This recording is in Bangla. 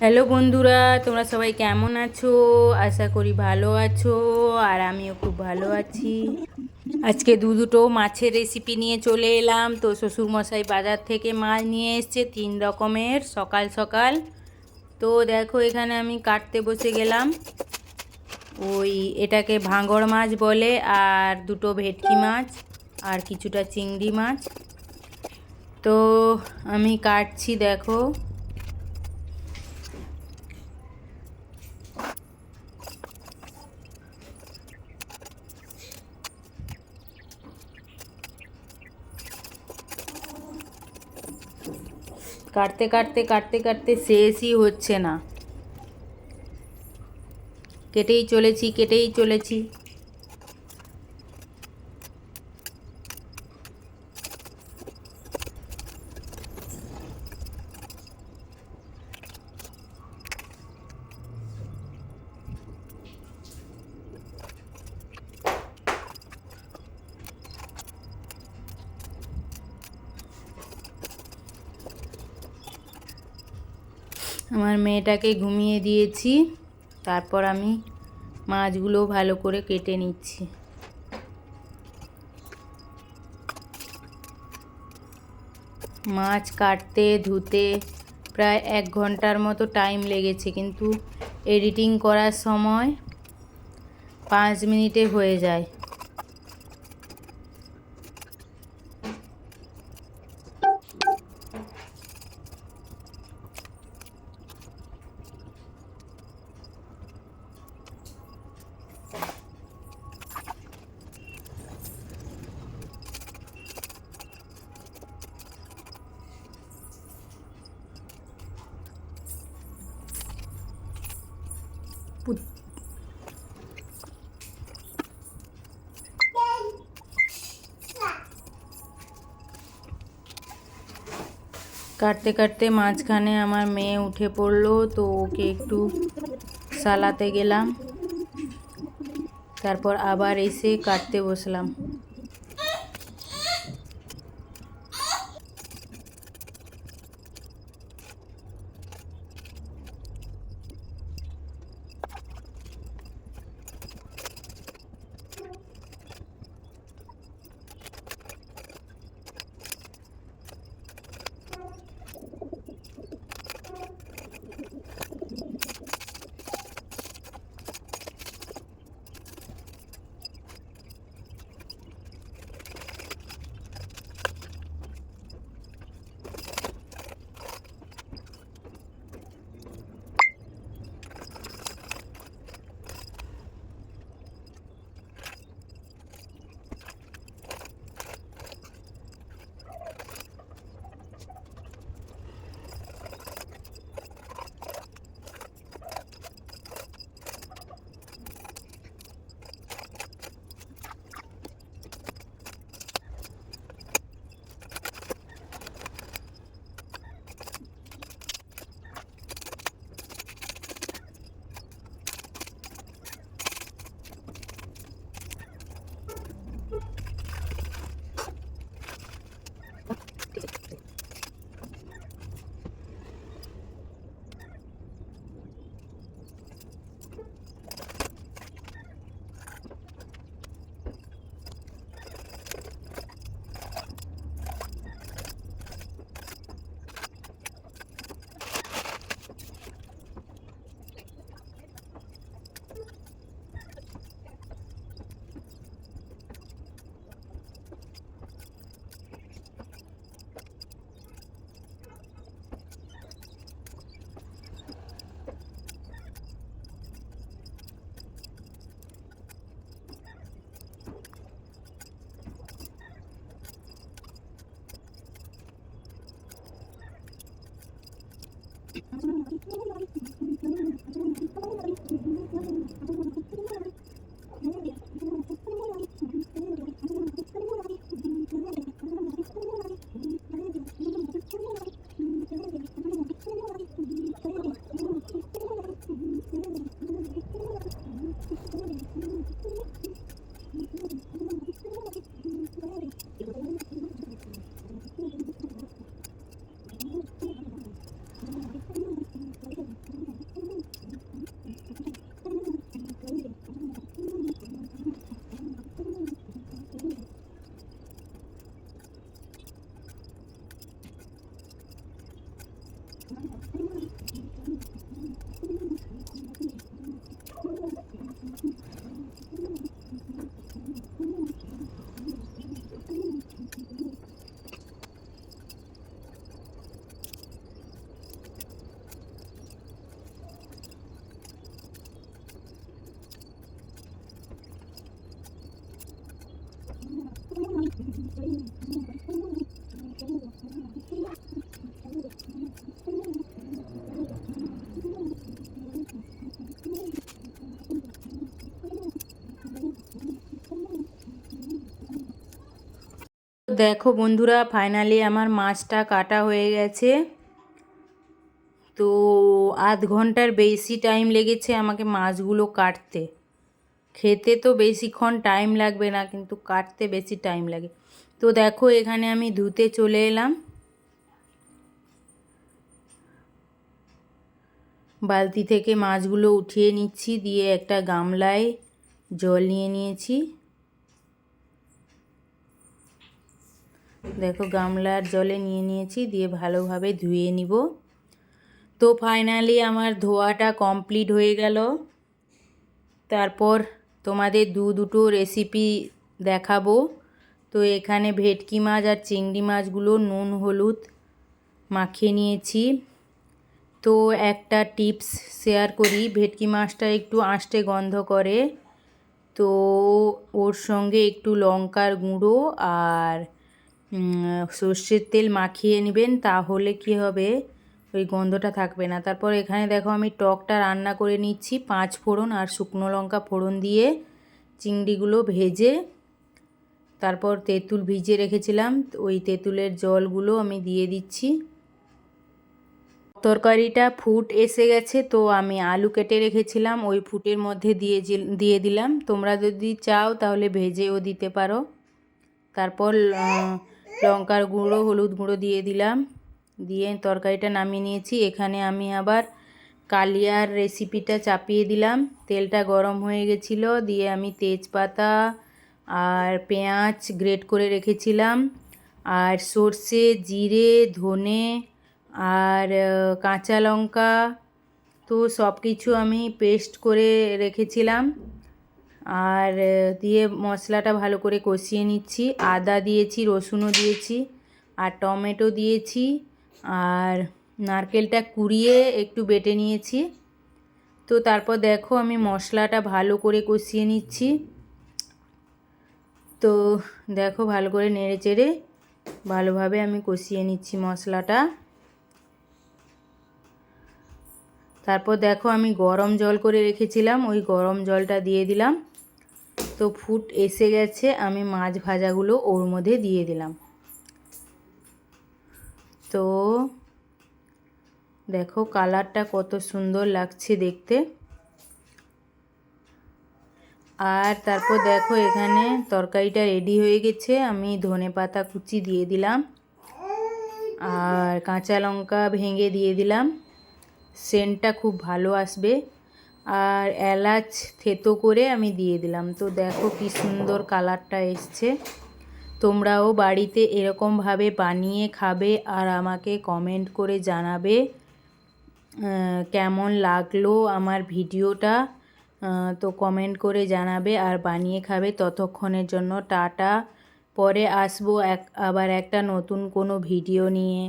হ্যালো বন্ধুরা, তোমরা সবাই কেমন আছো? আশা করি ভালো আছো, আর আমিও খুব ভালো আছি। আজকে দু দুটো মাছের রেসিপি নিয়ে চলে এলাম। তো শ্বশুরমশাই বাজার থেকে মাছ নিয়ে এসছে তিন রকমের, সকাল সকাল। তো দেখো, এখানে আমি কাটতে বসে গেলাম। ওই এটাকে ভাঙড় মাছ বলে, আর দুটো ভেটকি মাছ, আর কিছুটা চিংড়ি মাছ। তো আমি কাটছি, দেখো। কাটতে কাটতে কাটতে কাটতে শেষই হচ্ছে না। কেটেই চলেছি কেটেই চলেছি। আমার মেয়েটাকে ঘুমিয়ে দিয়েছি। তারপর আমি মাছগুলো ভালো করে কেটে নিচ্ছি। মাছ কাটতে, ধুতে প্রায় এক ঘণ্টার মতো টাইম লেগেছে, কিন্তু এডিটিং করার সময় পাঁচ মিনিটে হয়ে যায়। পুত- কাটতে কাটতে মাঝখানে আমার মেয়ে উঠে পড়ল, তো ওকে একটু সালাতে গেলাম। তারপর আবার এসে কাটতে বসলাম। Thank you. দেখো বন্ধুরা ফাইনালি আমার মাছটা কাটা হয়ে গেছে। তো আধ ঘণ্টার বেশি টাইম লেগেছে আমাকে মাছগুলো কাটতে। খেতে তো বেশিক্ষণ টাইম লাগবে না, কিন্তু কাটতে বেশি টাইম লাগে। তো দেখো এখানে আমি ধুতে চলে এলাম। বালতি থেকে মাছগুলো উঠিয়ে নিচ্ছি, দিয়ে একটা গামলায় জল নিয়ে নিয়েছি। দেখো গামলার জলে নিয়ে নিয়েছি, দিয়ে ভালোভাবে ধুয়ে নিব। তো ফাইনালি আমার ধোয়াটা কমপ্লিট হয়ে গেল। তারপর তোমাদের দু দুটো রেসিপি দেখাবো। তো এখানে ভেটকি মাছ আর চিংড়ি মাছগুলো নুন, হলুদ মাখিয়ে নিয়েছি। তো একটা টিপস শেয়ার করি, ভেটকি মাছটা একটু আঁশটে গন্ধ করে। তো ওর সঙ্গে একটু লঙ্কার গুঁড়ো আর সর্ষের তেল মাখিয়ে নেবেন, তাহলে কি হবে? ওই গন্ধটা থাকবে না। তারপর এখানে দেখো আমি টকটা রান্না করে নিচ্ছি, পাঁচ ফোড়ন আর শুকনো লঙ্কা ফোড়ন দিয়ে। চিংড়িগুলো ভেজে, তারপর তেঁতুল ভিজে রেখেছিলাম, ওই তেঁতুলের জলগুলো আমি দিয়ে দিচ্ছি। তরকারিটা ফুট এসে গেছে, তো আমি আলু কেটে রেখেছিলাম, ওই ফুটের মধ্যে দিয়ে দিয়ে দিলাম। তোমরা যদি চাও তাহলে ভেজেও দিতে পারো। তারপর লঙ্কার গুঁড়ো, হলুদ গুঁড়ো দিয়ে দিলাম। দিয়ে তরকারিটা নামিয়ে নিয়েছি। এখানে আমি আবার কালিয়ার রেসিপিটা চাপিয়ে দিলাম। তেলটা গরম হয়ে গেছিল। দিয়ে আমি তেজপাতা আর পেঁয়াজ গ্রেট করে রেখেছিলাম। আর সর্ষে, জিরে, ধনে আর কাঁচা লঙ্কা। তো সব কিছু আমি পেস্ট করে রেখেছিলাম। আর দিয়ে মশলাটা ভালো করে কষিয়ে নিচ্ছি। আদা দিয়েছি, রসুনও দিয়েছি, আর টমেটো দিয়েছি, আর নারকেলটা কুড়িয়ে একটু বেটে নিয়েছি। তো তারপর দেখো আমি মশলাটা ভালো করে কষিয়ে নিচ্ছি। তো দেখো ভালো করে নেড়ে চেড়ে ভালোভাবে আমি কষিয়ে নিচ্ছি মশলাটা। তারপর দেখো আমি গরম জল করে রেখেছিলাম, ওই গরম জলটা দিয়ে দিলাম। তো ফুট এসে গেছে, আমি মাছ ভাজাগুলো ওর মধ্যে দিয়ে দিলাম। তো দেখো কালারটা কত সুন্দর লাগছে দেখতে। আর তারপর দেখো এখানে তরকারিটা রেডি হয়ে গেছে, আমি ধনে পাতা কুচি দিয়ে দিলাম। আর কাঁচা লঙ্কা ভেঙে দিয়ে দিলাম। সেন্টটা খুব ভালো আসবে। আর এলাচ থেতো করে আমি দিয়ে দিলাম। তো দেখো কি সুন্দর কালারটা এসছে। তোমরাও বাড়িতে এরকমভাবে বানিয়ে খাবে আর আমাকে কমেন্ট করে জানাবে কেমন লাগল আমার ভিডিওটা। তো কমেন্ট করে জানাবে আর বানিয়ে খাবে ততক্ষণের জন্য টাটা। পরে আসব এক, আবার একটা নতুন কোনো ভিডিও নিয়ে।